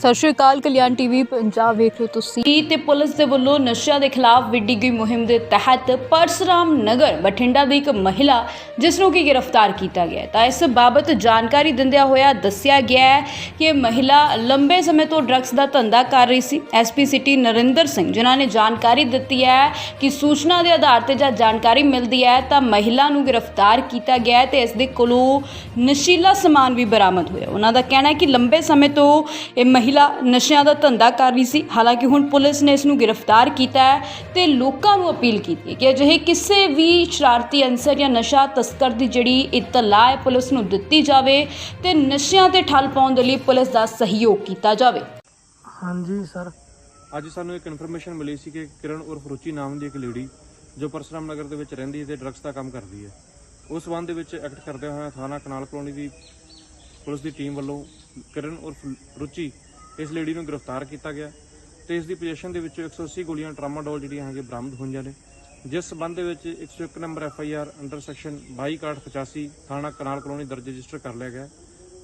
ਸਤਿ ਸ਼੍ਰੀ ਅਕਾਲ, ਕਲਿਆਣ ਟੀਵੀ, ਪੰਜਾਬ ਵੇਖ ਰਹੇ ਹੋ ਤੁਸੀਂ ਤੇ ਪੁਲਿਸ ਦੇ ਵੱਲੋਂ ਨਸ਼ਿਆਂ ਦੇ ਖਿਲਾਫ ਵਿੱਢੀ ਗਈ ਮੁਹਿੰਮ ਦੇ ਤਹਿਤ ਪਰਸਰਾਮ ਨਗਰ ਬਠਿੰਡਾ ਦੀ ਇੱਕ ਮਹਿਲਾ, ਜਿਸ ਨੂੰ ਕਿ ਗ੍ਰਿਫਤਾਰ ਕੀਤਾ ਗਿਆ ਹੈ। ਤਾਂ ਇਸ ਬਾਬਤ ਜਾਣਕਾਰੀ ਦਿੰਦਿਆਂ ਹੋਇਆ ਦੱਸਿਆ ਗਿਆ ਹੈ ਕਿ ਇਹ ਮਹਿਲਾ ਲੰਬੇ ਸਮੇਂ ਤੋਂ ਡਰੱਗਸ ਦਾ ਧੰਦਾ ਕਰ ਰਹੀ ਸੀ। ਐਸਪੀ ਸਿਟੀ ਨਰਿੰਦਰ ਸਿੰਘ, ਜਿਨ੍ਹਾਂ ਨੇ ਜਾਣਕਾਰੀ ਦਿੱਤੀ ਹੈ ਕਿ ਸੂਚਨਾ ਦੇ ਆਧਾਰ ਤੇ ਜਦ ਜਾਣਕਾਰੀ ਮਿਲਦੀ ਹੈ, ਤਾਂ ਮਹਿਲਾ ਨੂੰ ਗ੍ਰਿਫਤਾਰ ਕੀਤਾ ਗਿਆ ਹੈ ਤੇ ਇਸ ਦੇ ਕੋਲੋਂ ਨਸ਼ੀਲਾ ਸਮਾਨ ਵੀ ਬਰਾਮਦ ਹੋਇਆ। ਉਹਨਾਂ ਦਾ ਕਹਿਣਾ ਹੈ ਕਿ ਲੰਬੇ ਸਮੇਂ ਤੋਂ ਇਹ ਮਹਿਲਾ ਨਸ਼ਿਆਂ ਦਾ ਧੰਦਾ ਕਰ ਰਹੀ ਸੀ। ਹਾਲਾਂਕਿ ਹੁਣ ਪੁਲਿਸ ਨੇ ਇਸ ਨੂੰ ਗ੍ਰਿਫਤਾਰ ਕੀਤਾ ਹੈ ਤੇ ਲੋਕਾਂ ਨੂੰ ਅਪੀਲ ਕੀਤੀ ਹੈ ਕਿ ਅਜਿਹੇ ਕਿਸੇ ਵੀ ਸ਼ਰਾਰਤੀ ਅਨਸਰ ਜਾਂ ਨਸ਼ਾ ਤਸਕਰ ਦੀ ਜਿਹੜੀ ਇਤਲਾਹ ਹੈ ਪੁਲਿਸ ਨੂੰ ਦਿੱਤੀ ਜਾਵੇ ਤੇ ਨਸ਼ਿਆਂ ਤੇ ਠੱਲ ਪਾਉਣ ਦੇ ਲਈ ਪੁਲਿਸ ਦਾ ਸਹਿਯੋਗ ਕੀਤਾ ਜਾਵੇ। ਹਾਂਜੀ ਸਰ। ਅੱਜ ਸਾਨੂੰ ਇੱਕ ਇਨਫੋਰਮੇਸ਼ਨ ਮਿਲੀ ਸੀ ਕਿ ਕਿਰਨ ਉਰਫ ਰੁਚੀ ਨਾਮ ਦੀ ਇੱਕ ਲੇਡੀ ਜੋ ਪਰਸਰਾਮ ਨਗਰ ਦੇ ਵਿੱਚ ਰਹਿੰਦੀ ਹੈ ਤੇ ਡਰੱਗਸ ਦਾ ਕੰਮ ਕਰਦੀ ਹੈ। ਉਸ ਸੰਬੰਧ ਦੇ ਵਿੱਚ ਐਕਟ ਕਰਦੇ ਹੋਏ ਥਾਣਾ ਕਨਾਲ ਕਲੋਨੀ ਦੀ ਪੁਲਿਸ ਦੀ ਟੀਮ ਵੱਲੋਂ ਕਿਰਨ ਉਰਫ ਰੁਚੀ ਇਸ ਲੇਡੀ ਨੂੰ ਗ੍ਰਿਫਤਾਰ ਕੀਤਾ ਗਿਆ ਤੇ ਇਸ ਦੀ ਪੋਜੀਸ਼ਨ ਦੇ ਵਿੱਚੋਂ 180 ਗੋਲੀਆਂ ਟਰਾਮਾਡੋਲ ਜਿਹੜੀਆਂ ਹੈਗੇ ਬਰਾਮਦ ਹੋਈਆਂ ਨੇ। ਜਿਸ ਸੰਬੰਧ ਦੇ ਵਿੱਚ 101 number F I R under section 2285 ਥਾਣਾ ਕਨਾਲ ਕਲੋਨੀ ਦਰਜ ਰਜਿਸਟਰ ਕਰ ਲਿਆ ਗਿਆ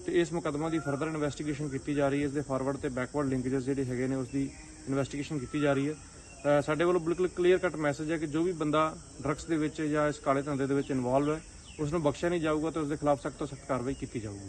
ਤੇ ਇਸ ਮੁਕੱਦਮਾ ਦੀ ਫਰਦਰ ਇਨਵੈਸਟੀਗੇਸ਼ਨ ਕੀਤੀ ਜਾ ਰਹੀ ਹੈ। ਇਸ ਦੇ ਫਾਰਵਰਡ ਤੇ ਬੈਕਵਰਡ ਲਿੰਕੇजेस ਜਿਹੜੇ ਹੈਗੇ ਨੇ, ਉਸ ਦੀ ਇਨਵੈਸਟੀਗੇਸ਼ਨ ਕੀਤੀ ਜਾ ਰਹੀ ਹੈ। ਸਾਡੇ ਵੱਲੋਂ ਬਿਲਕੁਲ ਕਲੀਅਰ ਕੱਟ ਮੈਸੇਜ ਹੈ ਕਿ ਜੋ ਵੀ ਬੰਦਾ ਡਰੱਗਸ ਦੇ ਵਿੱਚ ਜਾਂ ਇਸ ਕਾਲੇ ਧੰਦੇ ਦੇ ਵਿੱਚ ਇਨਵੋਲਵ ਹੈ ਉਸ ਨੂੰ ਬਖਸ਼ਿਆ ਨਹੀਂ ਜਾਊਗਾ ਤੇ ਉਸ ਦੇ ਖਿਲਾਫ ਸਖਤ ਤੋਂ ਸਖਤ ਕਾਰਵਾਈ ਕੀਤੀ ਜਾਊਗੀ।